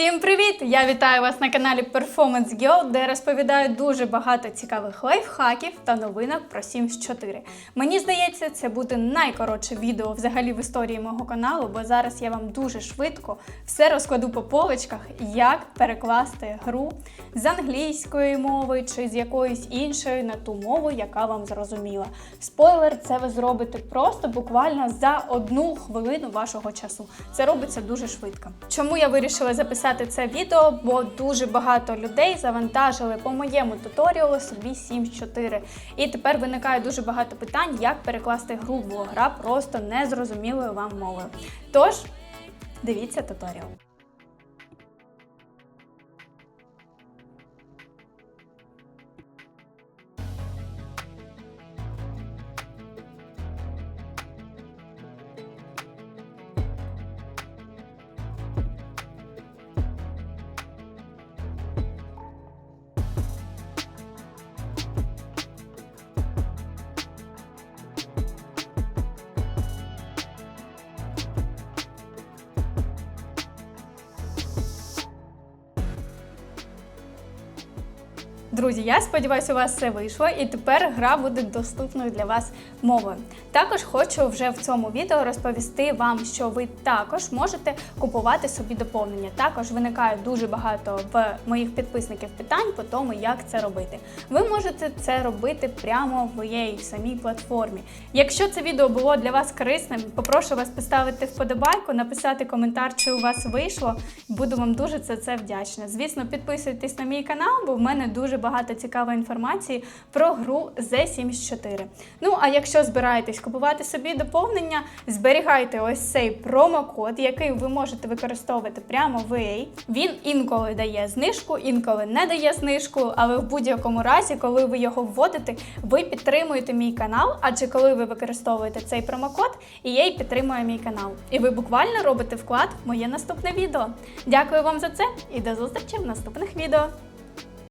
Всім привіт! Я вітаю вас на каналі Performance Girl, де я розповідаю дуже багато цікавих лайфхаків та новинок про Sims 4. Мені здається, це буде найкоротше відео взагалі в історії мого каналу, бо зараз я вам дуже швидко все розкладу по полочках, як перекласти гру з англійської мови чи з якоїсь іншої на ту мову, яка вам зрозуміла. Спойлер, це ви зробите просто буквально за одну хвилину вашого часу. Це робиться дуже швидко. Чому я вирішила записати це відео? Бо дуже багато людей завантажили по моєму туторіалу собі 7.4. І тепер виникає дуже багато питань, як перекласти гру, бо гра просто незрозумілою вам мовою. Тож, дивіться туторіал. Друзі, я сподіваюся, у вас все вийшло, і тепер гра буде доступною для вас мовою. Також хочу вже в цьому відео розповісти вам, що ви також можете купувати собі доповнення. Також виникає дуже багато в моїх підписників питань по тому, як це робити. Ви можете це робити прямо в моїй самій платформі. Якщо це відео було для вас корисним, попрошу вас поставити вподобайку, написати коментар, чи у вас вийшло. Буду вам дуже за це вдячна. Звісно, підписуйтесь на мій канал, бо в мене дуже багато цікавої інформації про гру The Sims 4. Ну а якщо збираєтесь купувати собі доповнення, зберігайте ось цей промокод, який ви можете використовувати прямо в EA. Він інколи дає знижку, інколи не дає знижку, але в будь-якому разі, коли ви його вводите, ви підтримуєте мій канал, адже коли ви використовуєте цей промокод, EA підтримує мій канал. І ви буквально робите вклад в моє наступне відео. Дякую вам за це і до зустрічі в наступних відео.